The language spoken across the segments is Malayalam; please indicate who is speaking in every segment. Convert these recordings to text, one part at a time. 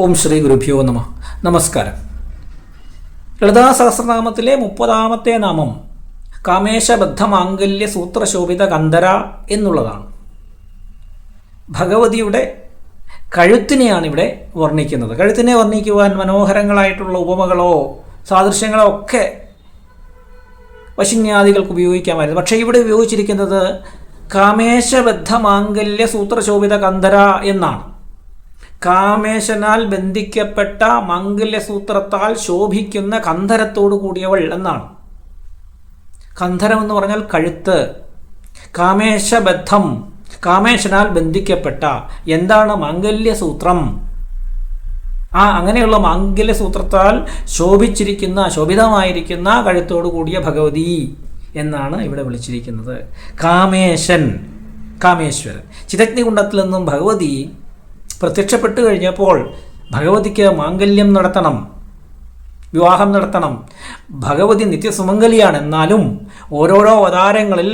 Speaker 1: ഓം ശ്രീ ഗുരുഭ്യോ നമ. നമസ്കാരം. ലളിതാ സഹസ്രനാമത്തിലെ മുപ്പതാമത്തെ നാമം കാമേശബദ്ധ മാംഗല്യ സൂത്രശോഭിത കന്ധര എന്നുള്ളതാണ്. ഭഗവതിയുടെ കഴുത്തിനെയാണ് ഇവിടെ വർണിക്കുന്നത്. കഴുത്തിനെ വർണിക്കുവാൻ മനോഹരങ്ങളായിട്ടുള്ള ഉപമകളോ സാദൃശ്യങ്ങളോ ഒക്കെ വശിന്യാദികൾക്ക് ഉപയോഗിക്കാമായിരുന്നു. പക്ഷേ ഇവിടെ ഉപയോഗിച്ചിരിക്കുന്നത് കാമേശബദ്ധ മാംഗല്യ സൂത്രശോഭിത കന്ധര എന്നാണ്. കാമേശനാൽ ബന്ധിക്കപ്പെട്ട മംഗല്യസൂത്രത്താൽ ശോഭിക്കുന്ന കന്ധരത്തോടു കൂടിയവൾ എന്നാണ്. കന്ധരം എന്ന് പറഞ്ഞാൽ കഴുത്ത്. കാമേശബദ്ധം കാമേശനാൽ ബന്ധിക്കപ്പെട്ട. എന്താണ് മംഗല്യസൂത്രം? ആ അങ്ങനെയുള്ള മാംഗല്യസൂത്രത്താൽ ശോഭിച്ചിരിക്കുന്ന ശോഭിതമായിരിക്കുന്ന കഴുത്തോടു കൂടിയ ഭഗവതി എന്നാണ് ഇവിടെ വിളിച്ചിരിക്കുന്നത്. കാമേശൻ കാമേശ്വരൻ. ചിതജ്ഞകുണ്ടത്തിൽ നിന്നും ഭഗവതി പ്രത്യക്ഷപ്പെട്ടു കഴിഞ്ഞപ്പോൾ ഭഗവതിക്ക് മാംഗല്യം നടത്തണം വിവാഹം നടത്തണം. ഭഗവതി നിത്യസുമംഗലിയാണ് എന്നാലും ഓരോരോ അവതാരങ്ങളിൽ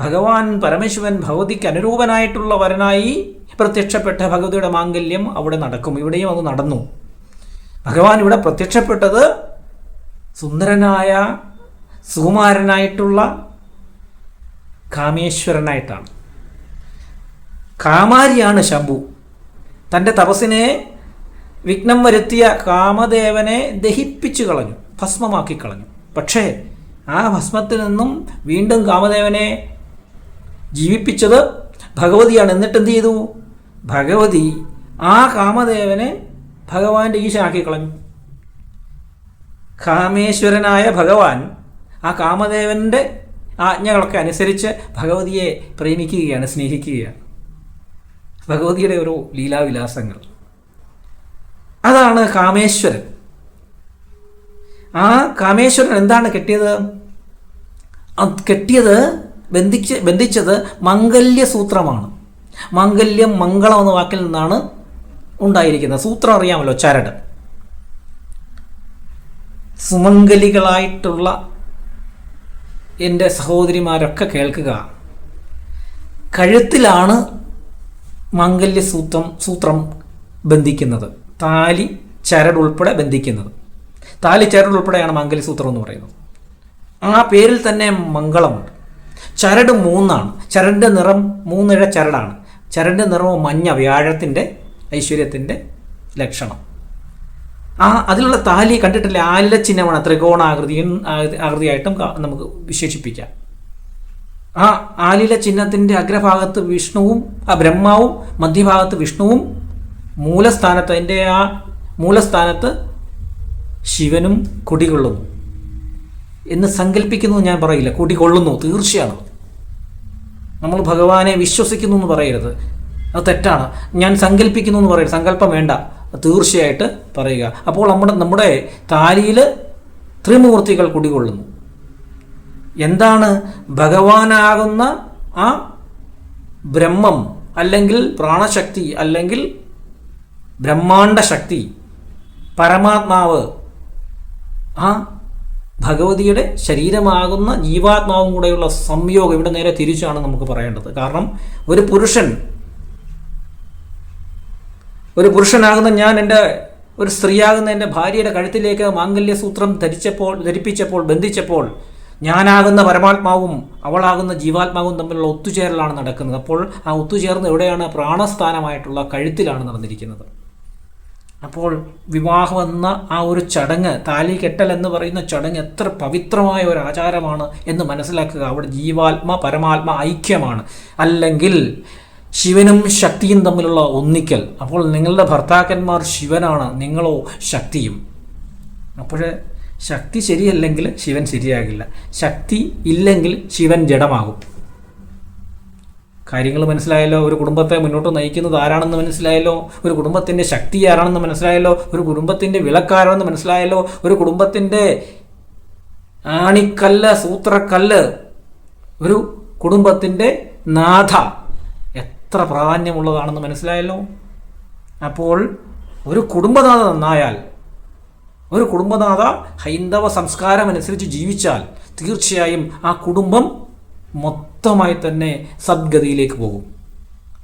Speaker 1: ഭഗവാൻ പരമശിവൻ ഭഗവതിക്ക് അനുരൂപനായിട്ടുള്ള വരനായി പ്രത്യക്ഷപ്പെട്ട ഭഗവതിയുടെ മാംഗല്യം അവിടെ നടക്കും. ഇവിടെയും അത് നടന്നു. ഭഗവാൻ ഇവിടെ പ്രത്യക്ഷപ്പെട്ടത് സുന്ദരനായ സുകുമാരനായിട്ടുള്ള കാമേശ്വരനായിട്ടാണ്. കാമാരിയാണ് ശംഭു. തന്റെ തപസ്സിനെ വിഘ്നം വരുത്തിയ കാമദേവനെ ദഹിപ്പിച്ചു കളഞ്ഞു ഭസ്മമാക്കി കളഞ്ഞു. പക്ഷേ ആ ഭസ്മത്തിൽ നിന്നും വീണ്ടും കാമദേവനെ ജീവിപ്പിച്ചത് ഭഗവതിയാണ്. എന്നിട്ട് എന്ത് ചെയ്തു? ഭഗവതി ആ കാമദേവനെ ഭഗവാന്റെ ഈശനാക്കി കളഞ്ഞു. കാമേശ്വരനായ ഭഗവാൻ ആ കാമദേവന്റെ ആജ്ഞകളൊക്കെ അനുസരിച്ച് ഭഗവതിയെ പ്രേമിക്കുകയാണ് സ്നേഹിക്കുകയാണ്. ഭഗവതിയുടെ ഒരു ലീലാവിലാസങ്ങൾ. അതാണ് കാമേശ്വരൻ. ആ കാമേശ്വരൻ എന്താണ് കെട്ടിയത്? കെട്ടിയത് ബന്ധിച്ച് ബന്ധിച്ചത് മംഗല്യസൂത്രമാണ്. മംഗല്യം മംഗളം എന്ന വാക്കിൽ നിന്നാണ് ഉണ്ടായിരിക്കുന്നത്. സൂത്രം അറിയാമല്ലോ ചരട്. സുമംഗലികളായിട്ടുള്ള എന്റെ സഹോദരിമാരൊക്കെ കേൾക്കുക. കഴുത്തിലാണ് മാംഗല്യസൂത്രം സൂത്രം ബന്ധിക്കുന്നത്. താലി ചരട് ഉൾപ്പെടെ ബന്ധിക്കുന്നത്. താലി ചരട് ഉൾപ്പെടെയാണ് മാംഗല്യസൂത്രം എന്ന് പറയുന്നത്. ആ പേരിൽ തന്നെ മംഗളമുണ്ട്. ചരട് മൂന്നാണ്. ചരടിന്റെ നിറം മൂന്നിഴ ചരടാണ്. ചരടിന്റെ നിറവും മഞ്ഞ വ്യാഴത്തിന്റെ ഐശ്വര്യത്തിന്റെ ലക്ഷണം. ആ അതിലുള്ള താലി കണ്ടിട്ടില്ല? ആലില ചിഹ്നമാണ്. ത്രികോണാകൃതി ആകൃതിയായിട്ടും നമുക്ക് വിശേഷിപ്പിക്കാം. ആ ആലില ചിഹ്നത്തിന്റെ അഗ്രഭാഗത്ത് വിഷ്ണുവും ആ ബ്രഹ്മാവും മധ്യഭാഗത്ത് വിഷ്ണുവും മൂലസ്ഥാനത്ത് അതിന്റെ ആ മൂലസ്ഥാനത്ത് ശിവനും കുടികൊള്ളുന്നു. എന്ന് സങ്കല്പിക്കുന്നു ഞാൻ പറയില്ല. കുടികൊള്ളുന്നു. തീർച്ചയാണ്. നമ്മൾ ഭഗവാനെ വിശ്വസിക്കുന്നു എന്ന് പറയരുത്. അത് തെറ്റാണ്. ഞാൻ സങ്കല്പിക്കുന്നു എന്ന് പറയരുത്. സങ്കല്പം വേണ്ട. തീർച്ചയായിട്ട് പറയുക. അപ്പോൾ നമ്മുടെ നമ്മുടെ താലിയിൽ ത്രിമൂർത്തികൾ കുടികൊള്ളുന്നു. എന്താണ് ഭഗവാനാകുന്ന ആ ബ്രഹ്മം അല്ലെങ്കിൽ പ്രാണശക്തി അല്ലെങ്കിൽ ബ്രഹ്മാണ്ട ശക്തി പരമാത്മാവ് ആ ഭഗവതിയുടെ ശരീരമാകുന്ന ജീവാത്മാവും കൂടെയുള്ള സംയോഗം ഇവിടെ നേരെ തിരിച്ചാണ് നമുക്ക് പറയേണ്ടത്. കാരണം ഒരു പുരുഷൻ ഒരു പുരുഷനാകുന്ന ഞാൻ എന്റെ ഒരു സ്ത്രീയാകുന്ന എന്റെ ഭാര്യയുടെ കഴുത്തിലേക്ക് മാംഗല്യസൂത്രം ധരിച്ചപ്പോൾ ധരിപ്പിച്ചപ്പോൾ ബന്ധിച്ചപ്പോൾ ഞാനാകുന്ന പരമാത്മാവും അവളാകുന്ന ജീവാത്മാവും തമ്മിലുള്ള ഒത്തുചേരലാണ് നടക്കുന്നത്. അപ്പോൾ ആ ഒത്തുചേർന്ന് എവിടെയാണ്? പ്രാണസ്ഥാനമായിട്ടുള്ള കഴുത്തിലാണ് നടന്നിരിക്കുന്നത്. അപ്പോൾ വിവാഹം എന്ന ആ ഒരു ചടങ്ങ് താലി കെട്ടൽ എന്ന് പറയുന്ന ചടങ്ങ് എത്ര പവിത്രമായ ഒരു ആചാരമാണ് എന്ന് മനസ്സിലാക്കുക. അവിടെ ജീവാത്മ പരമാത്മ ഐക്യമാണ്. അല്ലെങ്കിൽ ശിവനും ശക്തിയും തമ്മിലുള്ള ഒന്നിക്കൽ. അപ്പോൾ നിങ്ങളുടെ ഭർത്താക്കന്മാർ ശിവനാണ് നിങ്ങളോ ശക്തിയും. അപ്പോൾ ശക്തി ശരിയല്ലെങ്കിൽ ശിവൻ ശരിയാകില്ല. ശക്തി ഇല്ലെങ്കിൽ ശിവൻ ജഡമാകും. കാര്യങ്ങൾ മനസ്സിലായല്ലോ? ഒരു കുടുംബത്തെ മുന്നോട്ട് നയിക്കുന്നത് ആരാണെന്ന് മനസ്സിലായല്ലോ? ഒരു കുടുംബത്തിന്റെ ശക്തി ആരാണെന്ന് മനസ്സിലായല്ലോ? ഒരു കുടുംബത്തിന്റെ വിളക്കാരാണെന്ന് മനസ്സിലായല്ലോ? ഒരു കുടുംബത്തിന്റെ ആണിക്കല്ല് സൂത്രക്കല്ല് ഒരു കുടുംബത്തിന്റെ നാഥ എത്ര പ്രാധാന്യമുള്ളതാണെന്ന് മനസ്സിലായല്ലോ? അപ്പോൾ ഒരു കുടുംബനാഥ നന്നായാൽ ഒരു കുടുംബനാഥ ഹൈന്ദവ സംസ്കാരം അനുസരിച്ച് ജീവിച്ചാൽ തീർച്ചയായും ആ കുടുംബം മൊത്തമായി തന്നെ സദ്ഗതിയിലേക്ക് പോകും.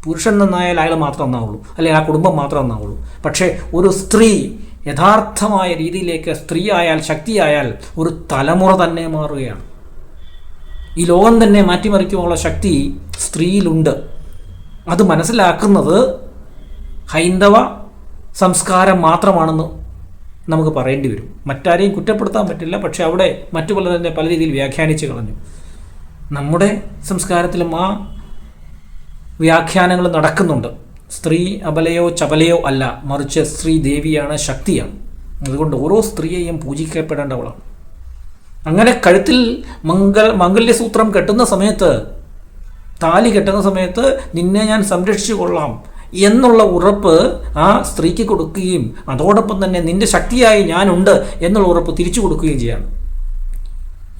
Speaker 1: പുരുഷൻ നന്നായാൽ അയാൾ മാത്രം നന്നാവുള്ളൂ. അല്ലെങ്കിൽ ആ കുടുംബം മാത്രം നന്നാവുള്ളൂ. പക്ഷേ ഒരു സ്ത്രീ യഥാർത്ഥമായ രീതിയിലേക്ക് സ്ത്രീ ആയാൽ ശക്തിയായാൽ ഒരു തലമുറ തന്നെ മാറുകയാണ്. ഈ ലോകം തന്നെ മാറ്റിമറിക്കുവാനുള്ള ശക്തി സ്ത്രീയിലുണ്ട്. അത് മനസ്സിലാക്കുന്നത് ഹൈന്ദവ സംസ്കാരം മാത്രമാണെന്ന് നമുക്ക് പറയേണ്ടി വരും. മറ്റാരെയും കുറ്റപ്പെടുത്താൻ പറ്റില്ല പക്ഷെ അവിടെ മറ്റു പലരെ പല രീതിയിൽ വ്യാഖ്യാനിച്ച് കളഞ്ഞു. നമ്മുടെ സംസ്കാരത്തിലും ആ വ്യാഖ്യാനങ്ങൾ നടക്കുന്നുണ്ട്. സ്ത്രീ അബലയോ ചപലയോ അല്ല മറിച്ച് സ്ത്രീ ദേവിയാണ് ശക്തിയാണ്. അതുകൊണ്ട് ഓരോ സ്ത്രീയെയും പൂജിക്കപ്പെടേണ്ടവളാണ്. അങ്ങനെ കഴുത്തിൽ മംഗൾ മംഗല്യസൂത്രം കെട്ടുന്ന സമയത്ത് താലി കെട്ടുന്ന സമയത്ത് നിന്നെ ഞാൻ സംരക്ഷിച്ചു കൊള്ളാം. എന്നുള്ള ഉറപ്പ് ആ സ്ത്രീക്ക് കൊടുക്കുകയും അതോടൊപ്പം തന്നെ നിന്റെ ശക്തിയായി ഞാനുണ്ട് എന്നുള്ള ഉറപ്പ് തിരിച്ചു കൊടുക്കുകയും ചെയ്യാണ്.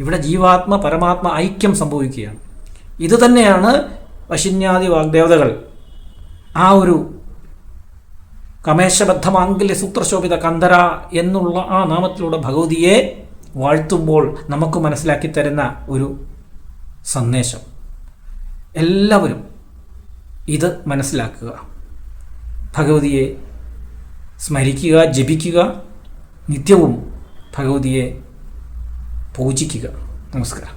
Speaker 1: ഇവിടെ ജീവാത്മ പരമാത്മ ഐക്യം സംഭവിക്കുകയാണ്. ഇതുതന്നെയാണ് വശിന്യാദി വാഗ്ദേവതകൾ. ആ ഒരു കമേശബദ്ധമാംഗല്യ സൂത്രശോഭിത കന്ധര എന്നുള്ള ആ നാമത്തിലൂടെ ഭഗവതിയെ വാഴ്ത്തുമ്പോൾ നമുക്ക് മനസ്സിലാക്കി തരുന്ന ഒരു സന്ദേശം. എല്ലാവരും ഇത് മനസ്സിലാക്കുക. ഭഗവതിയെ സ്മരിക്കുക ജപിക്കുക നിത്യവും ഭഗവതിയെ പൂജിക്കുക. നമസ്കാരം.